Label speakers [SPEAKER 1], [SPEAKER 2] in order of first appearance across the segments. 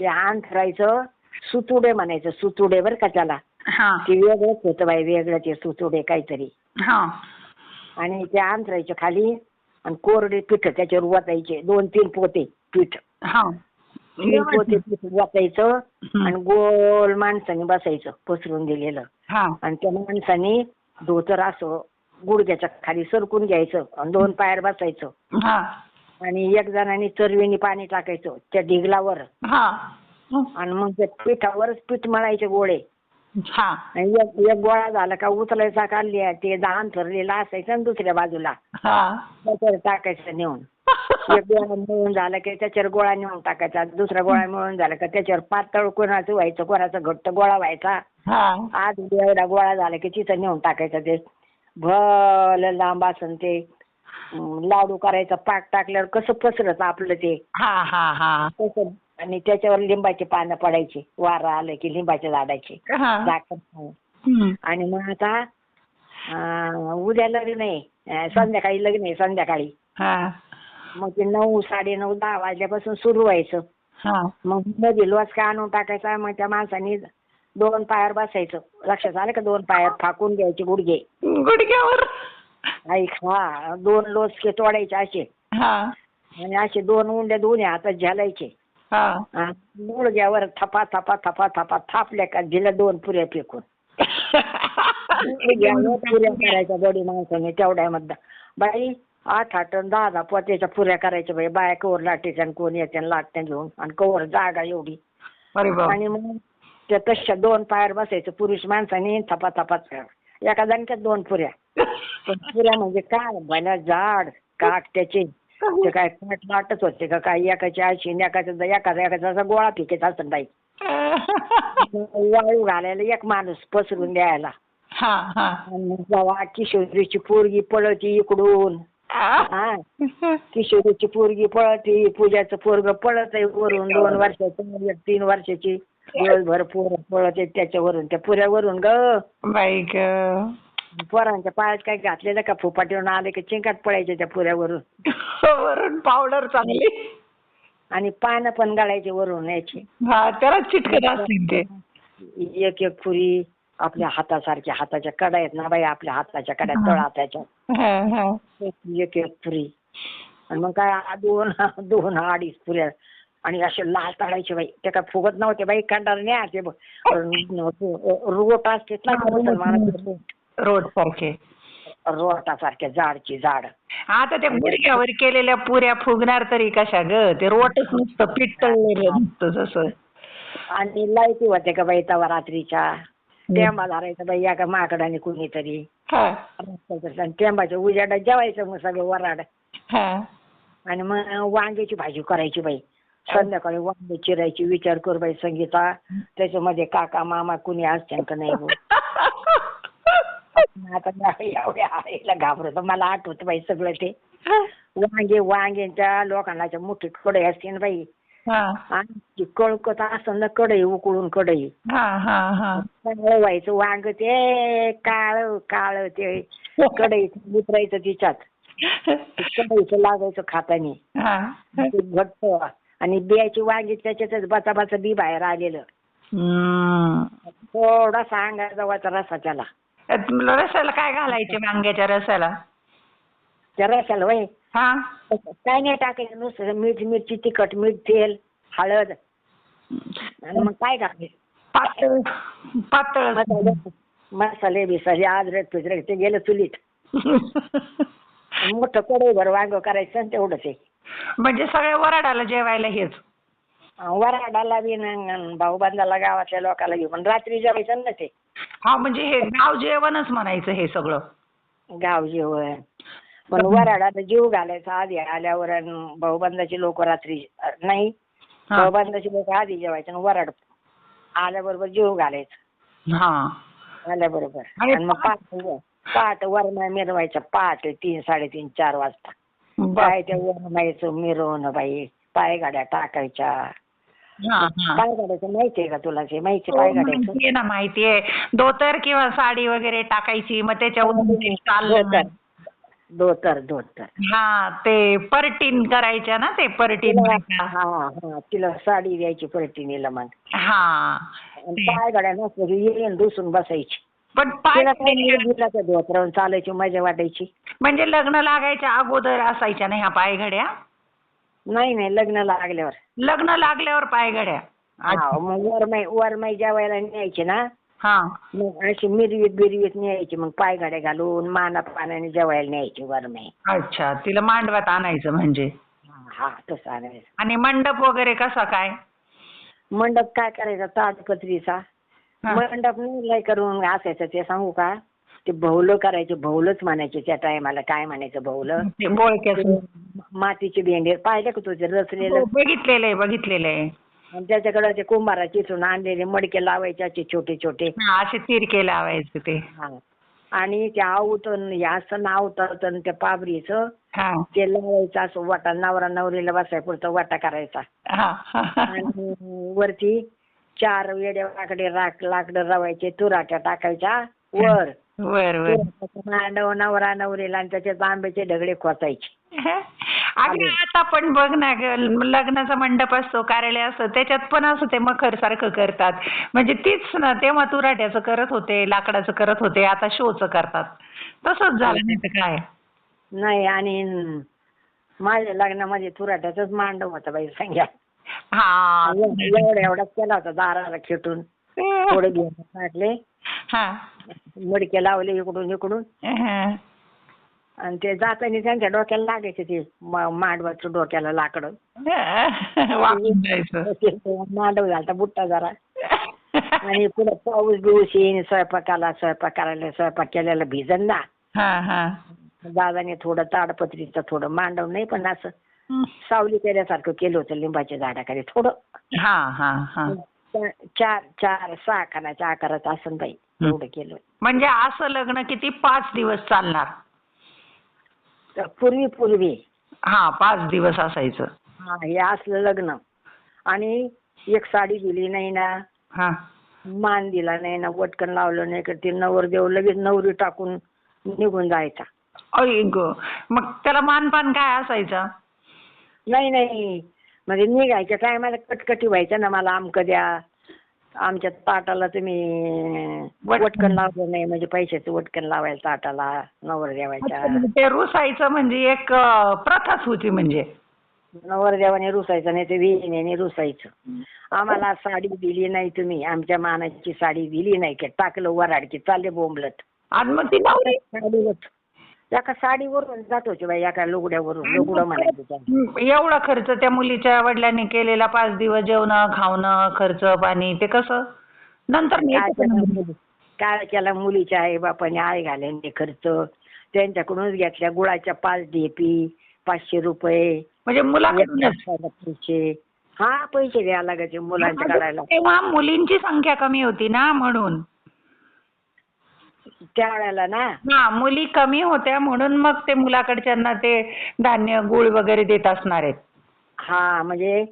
[SPEAKER 1] ते अंथरायचं सुतुडे म्हणायचं सुतुडे बरं का त्याला.
[SPEAKER 2] हा.
[SPEAKER 1] ते वेगळंच होतं बाई वेगळं ते सुतुडे काहीतरी.
[SPEAKER 2] हा.
[SPEAKER 1] आणि ते अंथरायचे खाली आणि कोरडे पीठ त्याच्यावर वाचायचे दोन तीन पोते पीठ.
[SPEAKER 2] हा.
[SPEAKER 1] तीन पोते पीठ वाचायचं. आणि गोल माणसाने बसायचं पसरून दिलेलं.
[SPEAKER 2] हा.
[SPEAKER 1] आणि त्या माणसाने धोतर असं गुडघ्याच्या खाली सरकून घ्यायचं आणि दोन पायावर बसायचं.
[SPEAKER 2] हा.
[SPEAKER 1] आणि एक जणांनी चरवीने पाणी टाकायचं त्या ढिगलावर
[SPEAKER 2] हा.
[SPEAKER 1] आणि मग त्या पिठावरच पीठ मळायचे गोळे.
[SPEAKER 2] हा.
[SPEAKER 1] आणि एक एक गोळा झाला का उचलायचा काढली ते दहान थरलेला असायचं आणि दुसऱ्या बाजूला.
[SPEAKER 2] हा.
[SPEAKER 1] त्याच्यावर टाकायचं नेऊन. एक गोळा मिळून झाला की त्याच्यावर गोळा नेऊन टाकायचा. दुसरा गोळा मिळून झाला का त्याच्यावर पातळ कोणाचं व्हायचं कोणाचा घट्ट गोळा व्हायचा.
[SPEAKER 2] हा.
[SPEAKER 1] आज एवढा गोळा झाला की तिथं नेऊन टाकायचं ते. भलं लांब असन ते. लाडू करायचा पाक टाकल्यावर कसं पसरत आपलं ते?
[SPEAKER 2] हा हा हा.
[SPEAKER 1] तसं. आणि त्याच्यावर लिंबाची पानं पडायची. वारा आलं की लिंबाच्या झाडाची.
[SPEAKER 2] हा.
[SPEAKER 1] झाकण ठेवून.
[SPEAKER 2] हम्म.
[SPEAKER 1] आणि मग आता अं, उद्या लग्न आहे अं, संध्याकाळी लग्न आहे संध्याकाळी.
[SPEAKER 2] हा.
[SPEAKER 1] मग ते नऊ साडे नऊ दहा वाजल्यापासून सुरू व्हायचं.
[SPEAKER 2] हा.
[SPEAKER 1] मग मध्ये लोचका आणून टाकायचा मग त्या माणसाने दोन पायावर बसायचं. लक्षात आलं का दोन पायावर फाकून घ्यायचे गुडघे?
[SPEAKER 2] गुडघ्यावर?
[SPEAKER 1] ऐक हा दोन लोचके तोडायचे असे.
[SPEAKER 2] हा.
[SPEAKER 1] आणि असे दोन उंड्या दोन्ही हातात झेलायचे.
[SPEAKER 2] हा.
[SPEAKER 1] आणि गुडघ्यावर थपा थपा थपा थपा थापल्या का दिल्या दोन पुऱ्या फेकून. पुऱ्या करायच्या बडी माणसाने तेवढ्यामध्ये बाई आठ आठ दहा दहा पोत्याच्या पुऱ्या करायच्या बाई. बाया कवर लाटायच्या आणि कोण येते आणि लाटत्या घेऊन. आणि कवर जागा एवढी.
[SPEAKER 2] अरे बाप.
[SPEAKER 1] आणि मग त्या तशा दोन पायावर बसायचं. पुरुष माणसाने थपा थपाच एका दणक्यात दोन पुऱ्या. पण पुऱ्या म्हणजे काय? भल्या झाड काट त्याचे. ते काय काट लाटच होते का काय? एकाची आशी आणि एकाचा एकाचा असा गोळा फेकायचा असं बाई. वाळू घालायला एक माणूस पसरून द्यायला
[SPEAKER 2] हा हा.
[SPEAKER 1] जेव्हा किशोरीची पोरगी पळती इकडून. हा. किशोरीची पोरगी पळती पूजाचं पोरग पळत आहे वरून दोन वर्षाचं एक तीन वर्षाची. दिवसभर पोर पळत त्याच्यावरून त्या पुऱ्यावरून ग.
[SPEAKER 2] बाई ग.
[SPEAKER 1] पोरांच्या पायात काय घातलेलं का फुपाटीवरून आले की चिंकाट पडायचे त्या पुऱ्यावरून?
[SPEAKER 2] वरून पावडर चांगली.
[SPEAKER 1] आणि पानं पण गळायचे वरून याची
[SPEAKER 2] हा त्याला चिटकत असतील ते.
[SPEAKER 1] एक एक पुरी आपल्या हातासारख्या हाताच्या कडा आहेत ना बाई आपल्या हाताच्या कड्या तळ हाताच्या
[SPEAKER 2] हा, हा.
[SPEAKER 1] एक एक पुरी. आणि मग काय आ- दोन दोन अडीच पुऱ्या. आणि असे लाल तळायचे बाई. ते काय फुगत नव्हते बाई कंडार नाही ते ब- रोट असतेत ना मुसलमानाचे
[SPEAKER 2] रोड सारखे.
[SPEAKER 1] रोटासारख्या झाडची झाड
[SPEAKER 2] आता त्या गुडघ्यावर केलेल्या पुऱ्या फुगणार तरी कशा ग? ते रोटच नुसतं पीठ तळलेलं नुसतं जसं.
[SPEAKER 1] आणि लाईटी होते का बाई तवा रात्रीच्या. टेंबा धरायचा बाई या का माकडाने कुणीतरी.
[SPEAKER 2] हा.
[SPEAKER 1] आणि टेंबाच्या उजेडात जेवायचं मग सगळं वराड.
[SPEAKER 2] हा.
[SPEAKER 1] आणि मग वांग्याची भाजी करायची बाई. संध्याकाळी वांगे चिरायची विचार कर बाई संगीता. त्याच्यामध्ये काका मामा कुणी असते का नाही गं? आता एवढ्या आईला घाबरत. मला आठवत बाई सगळं ते. वांगे वांग्यांच्या लोकांना मोठी कढई असते ना बाई.
[SPEAKER 2] हा.
[SPEAKER 1] आणि कळकत असं ना कढई उकळून कढई.
[SPEAKER 2] हा हा हा.
[SPEAKER 1] व्हायचं वांग ते काळ काळ ते कढईत उतरायचं तिच्यात. कढईचं लागायचं खातानी. घट्ट. आणि बियाची वांगी त्याच्यातच बचा बचा बी बाहेर आलेलं. थोडासा अंगाचा वाचा रसा त्याला.
[SPEAKER 2] रसाला काय घालायचे वांग्याच्या रसाला?
[SPEAKER 1] त्या रसाला वय.
[SPEAKER 2] हा?
[SPEAKER 1] काय नाही टाकायचं नुसतं मीठ मिरची तिखट मीठ तेल हळद. आणि मग काय टाकायचं
[SPEAKER 2] पातळ पातळ.
[SPEAKER 1] मसाले. मसाले बिसाले अद्रक पिद्रक ते गेलं चुलीत. मोठं कढईभर वांग करायचं आणि तेवढंच आहे.
[SPEAKER 2] म्हणजे सगळ्या वराडाला जेवायला हेच.
[SPEAKER 1] वराडाला बी न भाऊबंदाला गावातल्या लोकांना पण रात्री जेवायचं ना ते.
[SPEAKER 2] हा म्हणजे हे गाव जेवणच म्हणायचं हे सगळं.
[SPEAKER 1] गाव जेवण. पण वराडाला जीव घालायचा आधी आल्यावर भाऊबंदाची लोक रात्री नाही. भाऊबंदाची लोक आधी जेवायचे आणि वराड आल्याबरोबर जीव घालायचं. आल्याबरोबर.
[SPEAKER 2] आणि
[SPEAKER 1] मग पहाटे पहाटे वरणा मिरवायचं. पहाटे तीन साडेतीन चार वाजता. काय ते वरणायचं मिरवणं बाई? पायगाड्या टाकायच्या.
[SPEAKER 2] हा, हा.
[SPEAKER 1] पायगाड्याचं माहितीये का तुला ते माहिती पायगाड्याचं?
[SPEAKER 2] माहितीये ना माहितीये धोतर किंवा साडी वगैरे टाकायची मग त्याच्यावर ते चाललं
[SPEAKER 1] धोतर. धोतर धोतर.
[SPEAKER 2] हा ते परटीन करायच्या ना ते परटीन
[SPEAKER 1] तिला-. हा हा तिला साडी द्यायची परटिनीला मग.
[SPEAKER 2] हा.
[SPEAKER 1] आणि पाय गड्या नसलं की येईन दुसून बसायची.
[SPEAKER 2] पण पाय
[SPEAKER 1] तिला काय धोतरावून चालायची मजा वाटायची.
[SPEAKER 2] म्हणजे लग्न लागायच्या अगोदर असायच्या ना ह्या पायघड्या
[SPEAKER 1] नाही नाही लग्न लागल्यावर.
[SPEAKER 2] लग्न लागल्यावर पायघड्या
[SPEAKER 1] हा मग वरमाई वरमाई जेवायला न्यायची ना.
[SPEAKER 2] हा.
[SPEAKER 1] मग अशी मिरवीत बिरवीत न्यायची मग पायघड्या घालून माना पाण्याने जेवायला न्यायची वरमाई
[SPEAKER 2] अच्छा तिला मांडवात आणायचं म्हणजे?
[SPEAKER 1] हा हा तसं आणायचं.
[SPEAKER 2] आणि मंडप वगैरे कसा काय?
[SPEAKER 1] मंडप काय करायचा ताडपत्रीचा?
[SPEAKER 2] हा.
[SPEAKER 1] मंडप नाही लय करून असायचं ते सांगू का? ते भौलं करायचे भौलच म्हणायचे त्या टायमाला काय म्हणायचं
[SPEAKER 2] ते बोळक्याचं.
[SPEAKER 1] मातीचे भेंडे पाहिले का तुझे रचलेलं?
[SPEAKER 2] हो, बघितलेलं आहे बघितलेलं. आहे
[SPEAKER 1] आणि त्याच्याकडे ते कुंभाराची इथून आणलेले मडके लावायचे असे छोटे छोटे.
[SPEAKER 2] हा, असे तिरके लावायचे ते.
[SPEAKER 1] हा. आणि ते आवतन हे असं आवतं त्या पाबरीचं
[SPEAKER 2] हा.
[SPEAKER 1] ते लावायचं असं वाटा नवरा नवरीला बसाय पुरतं वाटा करायचा.
[SPEAKER 2] हा.
[SPEAKER 1] आणि वरती चार वेड्या वाकडे राख लाकडं रवायचे तुराट्या टाकायच्या वर.
[SPEAKER 2] बर बर
[SPEAKER 1] तुराट्याचा मांडव नवरा नवरीला आणि त्याच्यात आंब्याचे ढगडे खोचायचे.
[SPEAKER 2] अगं आता पण बघ ना ग लग्नाचा मंडप असतो कार्यालय असतं त्याच्यात पण असं ते मखर सारखं करतात. म्हणजे तीच ना तेव्हा तुराट्याचं करत होते लाकडाचं करत होते आता शोचं करतात. तसंच झालं नाही तर काय.
[SPEAKER 1] नाही आणि माझ्या लग्नामध्ये तुराट्याचाच मांडव होता बाई सांग्या
[SPEAKER 2] हा.
[SPEAKER 1] एवढा एवढाच केला होता दाराला खेटून. थोडे दिवस काढले
[SPEAKER 2] हा.
[SPEAKER 1] मडके लावले इकडून इकडून.
[SPEAKER 2] हा.
[SPEAKER 1] आणि ते जाताना त्यांच्या डोक्याला लागायचे ते म- मांडवाचं डोक्याला लाकडं.
[SPEAKER 2] वाकून जायचं.
[SPEAKER 1] ते मांडव झालता बुट्टा जरा. आणि पुढे पाऊस बिऊस येईन स्वयंपाकाला स्वयंपाक करायला स्वयंपाक केलेला भिजन ना.
[SPEAKER 2] हा हा.
[SPEAKER 1] दादाने थोडं ताडपत्रीचं थोडं मांडव नाही पण असं सावली केल्यासारखं केलं होतं लिंबाच्या झाडाखाली थोडं.
[SPEAKER 2] हा हा हा.
[SPEAKER 1] चार चार सहा खानाच्या आकारात असं बाई एवढं केलं.
[SPEAKER 2] म्हणजे असं लग्न किती पाच दिवस चालणार?
[SPEAKER 1] पूर्वी पूर्वी
[SPEAKER 2] हा पाच दिवस असायचं.
[SPEAKER 1] हा हे असलं लग्न. आणि एक साडी दिली नाही ना.
[SPEAKER 2] हा.
[SPEAKER 1] मान दिला नाही ना वटकन लावलं नाही का ते नवरदेव लगेच नवरी टाकून निघून जायचा.
[SPEAKER 2] अय ग मग त्याला मानपान काय असायचं?
[SPEAKER 1] नाही नाही. म्हणजे निघायच्या टायमाला कटकटी व्हायचं ना मला आमकं द्या. आमच्या ताटाला तुम्ही
[SPEAKER 2] वट-
[SPEAKER 1] वटकन लावलं नाही म्हणजे पैशाचं वटकन लावायला ताटाला नवरदेवाच्या
[SPEAKER 2] ते रुसायचं म्हणजे एक अं, प्रथाच होती म्हणजे.
[SPEAKER 1] नवरदेवाने रुसायचं नाही ते विहिणीने रुसायचं. आम्हाला साडी दिली नाही तुम्ही आमच्या मानाची साडी दिली नाही की टाकलं वराडकी चालले बोंबलत.
[SPEAKER 2] आणि मग ती नवरी?
[SPEAKER 1] एका साडीवरून जात होती बाई एका लुगड्यावरून. लुगडं म्हणायचं त्याला.
[SPEAKER 2] एवढा खर्च त्या मुलीच्या वडिलांनी केलेला पाच दिवस जेवणं खावणं खर्च पाणी ते कसं? नंतर
[SPEAKER 1] काय? मुली- केला? मुलीच्या आई बापाने आय घालेन खर्च त्यांच्याकडूनच घेतल्या गुळाच्या पाच ढेपी पाचशे रुपये.
[SPEAKER 2] म्हणजे मुलाकडूनच.
[SPEAKER 1] पैसे. हा पैसे द्यायला लागायचे मुलांच्या काढायला.
[SPEAKER 2] तेव्हा मुलींची संख्या कमी होती ना म्हणून.
[SPEAKER 1] त्यावेळेला ना?
[SPEAKER 2] हा मुली कमी होत्या म्हणून मग ते मुलाकडच्यांना ते धान्य गुळ वगैरे देत असणार आहेत.
[SPEAKER 1] हा म्हणजे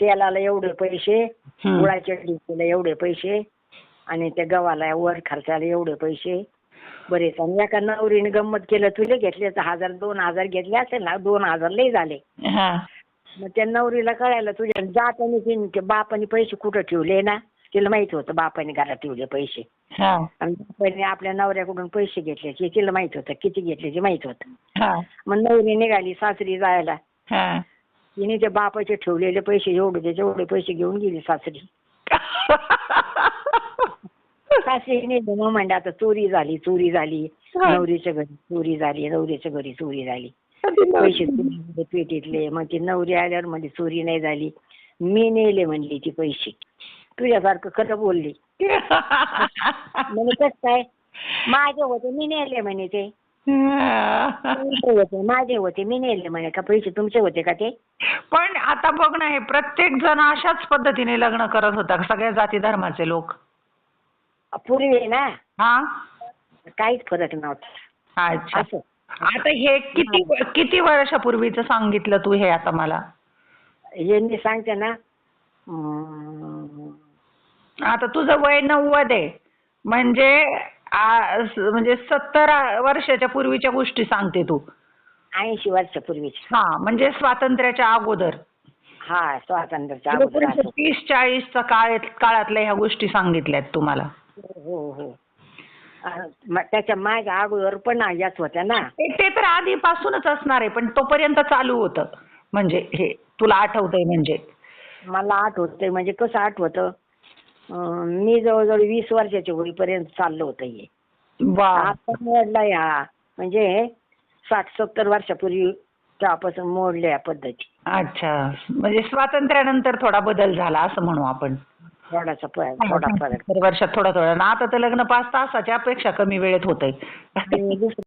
[SPEAKER 1] तेलाला एवढे पैसे
[SPEAKER 2] हम्म.
[SPEAKER 1] गुळाच्या ढेपीला एवढे पैसे आणि त्या गव्हाला वर खर्चाला एवढे पैसे. बरेच आणि एका नवरीने गंमत केलं तुला घेतले तर हजार दोन हजार घेतले असेल ना दोन हजार लय झाले.
[SPEAKER 2] हा.
[SPEAKER 1] मग त्या नवरीला कळायला तुझ्या जाताना तिने ते बापाने पैसे कुठं ठेवले ना? तिला माहीत होतं बापाने घरात ठेवले पैसे.
[SPEAKER 2] हा.
[SPEAKER 1] आणि बापाने आपल्या नवऱ्याकडून पैसे घेतले ते तिला माहीत होतं किती घेतले ते माहीत होतं.
[SPEAKER 2] हा.
[SPEAKER 1] मग नवरी निघाली सासरी जायला.
[SPEAKER 2] हा.
[SPEAKER 1] तिने ते बापाचे ठेवलेले पैसे एवढे ते जेवढे पैसे घेऊन गेली सासरी. सासरी मग म्हणजे आता चोरी झाली चोरी झाली.
[SPEAKER 2] हा.
[SPEAKER 1] नवरीच्या घरी चोरी झाली नवरीच्या घरी चोरी झाली. पैसे पेटीतले. मग ती नवरी आल्यावर म्हणजे चोरी नाही झाली. मी नेले म्हणली ती पैसे. तुझ्यासारखं खरं बोलली? म्हणे कसं काय? माझे होते मी नेले म्हणे ते. तुमचे होते माझे होते मी नेले म्हणे. का पैसे तुमचे होते का ते?
[SPEAKER 2] पण आता बघ ना हे प्रत्येक जण अशाच पद्धतीने लग्न करत होता सगळ्या जाती धर्माचे लोक.
[SPEAKER 1] पूर्वी ना?
[SPEAKER 2] हा?
[SPEAKER 1] काहीच फरक नव्हता.
[SPEAKER 2] अच्छा.
[SPEAKER 1] असं.
[SPEAKER 2] आता हे किती किती वर्षापूर्वीच सांगितलं तू हे आता मला?
[SPEAKER 1] हे मी सांगते ना अं,
[SPEAKER 2] आता तुझं वय नव्वद आहे. म्हणजे आ- स- म्हणजे सत्तर वर्षाच्या पूर्वीच्या गोष्टी सांगते तू.
[SPEAKER 1] ऐंशी वर्षापूर्वीची
[SPEAKER 2] हा म्हणजे स्वातंत्र्याच्या अगोदर.
[SPEAKER 1] हा स्वातंत्र्याच्या अगोदर
[SPEAKER 2] एकोणीसशे
[SPEAKER 1] असं.
[SPEAKER 2] तीस चाळीसच्या काळात काळातल्या ह्या गोष्टी सांगितल्यात तुम्हाला.
[SPEAKER 1] हो हो. अं, त्याच्यामागे अगोदर पण याच होत्या ना.
[SPEAKER 2] ते ते तर आधीपासूनच असणार आहे पण तोपर्यंत चालू होतं. म्हणजे हे तुला आठवतंय म्हणजे.
[SPEAKER 1] मला आठवतंय म्हणजे कसं आठवतं? अं, मी जवळजवळ वीस वर्षाच्या होईपर्यंत चाललं होतं हे.
[SPEAKER 2] वा.
[SPEAKER 1] आता मोडला या. म्हणजे साठ सत्तर वर्षापूर्वी तेव्हापासून मोडल्या या पद्धती.
[SPEAKER 2] अच्छा. म्हणजे स्वातंत्र्यानंतर थोडा बदल झाला असं म्हणू आपण.
[SPEAKER 1] थोडासा थोडा फरक.
[SPEAKER 2] सत्तर वर्षात थोडा थोडा. आता तर लग्न पाच तासाच्या अपेक्षा कमी वेळेत होतंय.
[SPEAKER 1] आणि दुसरं